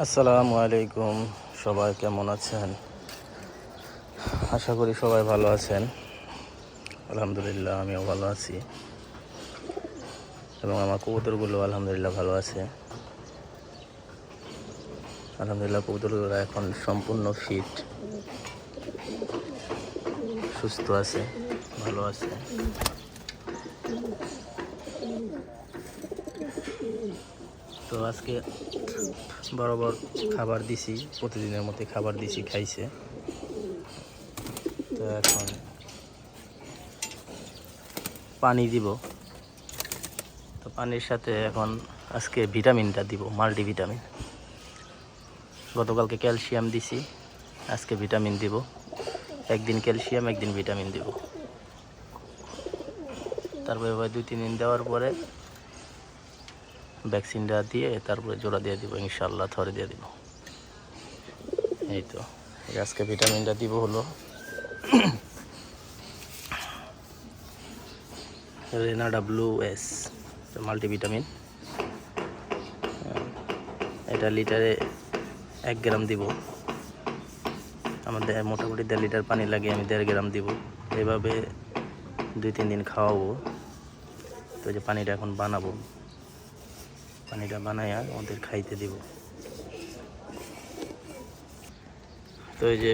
আসসালামু আলাইকুম। সবাই কেমন আছেন? আশা করি সবাই ভালো আছেন। আলহামদুলিল্লাহ, আমিও ভালো আছি। এবং আমার কবুতরগুলো আলহামদুলিল্লাহ ভালো আছে। আলহামদুলিল্লাহ, কবুতরগুলো এখন সম্পূর্ণ ফিট সুস্থ আছে, ভালো আছে। তো আজকে বরাবর খাবার দিছি, প্রতিদিনের মতো খাবার দিছি, খাইছে। তো এখন পানি দিব। তো পানির সাথে এখন আজকে ভিটামিনটা দিব, মাল্টিভিটামিন। গতকালকে ক্যালসিয়াম দিছি, আজকে ভিটামিন দিব। একদিন ক্যালসিয়াম, একদিন ভিটামিন দিব। তারপরে দুই, তিন দিন দেওয়ার পরে ভ্যাকসিনটা দিয়ে তারপরে জোড়া দিয়ে দিব ইনশাল্লাহ থরে দিয়ে দিব। এই তো আজকে ভিটামিনটা দিব হলো। Rena W S multivitamin. এটা লিটারে এক গ্রাম দিব। আমাদের মোটামুটি দেড় লিটার পানি লাগে আমি দেড় গ্রাম দিব। এভাবে দুই তিন দিন খাওয়াবো। তো যে পানিটা এখন বানাবো। পানিটা আর ওদের খাইতে দেব তো এই যে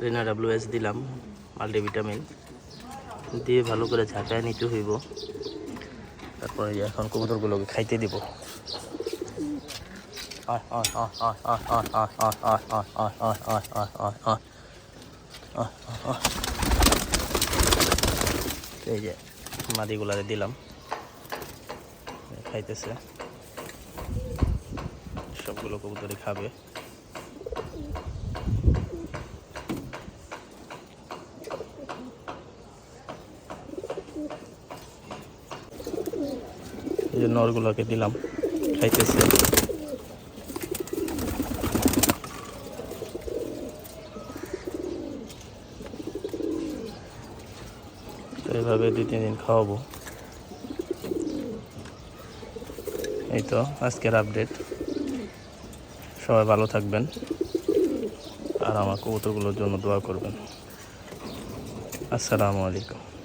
রেনা ডাব্লিউ এস দিলাম মাল্টিভিটামিন দিয়ে ভালো করে ঝাঁকায় নিতে হইব তারপরে এখন কবুতরগুলোকে খাইতে দেব এই যে মাদিগুলারে দিলাম খাইতেছে। সবগুলো কবুতরই খাবে। এই যে নরগুলোকে দিলাম খাইতেছে। এভাবে দুই তিন দিন খাওয়াবো। এই তো, আজকের আপডেট সবাই ভালো থাকবেন আর আমার কবুতরগুলোর জন্য দোয়া করবেন। আসসালামু আলাইকুম।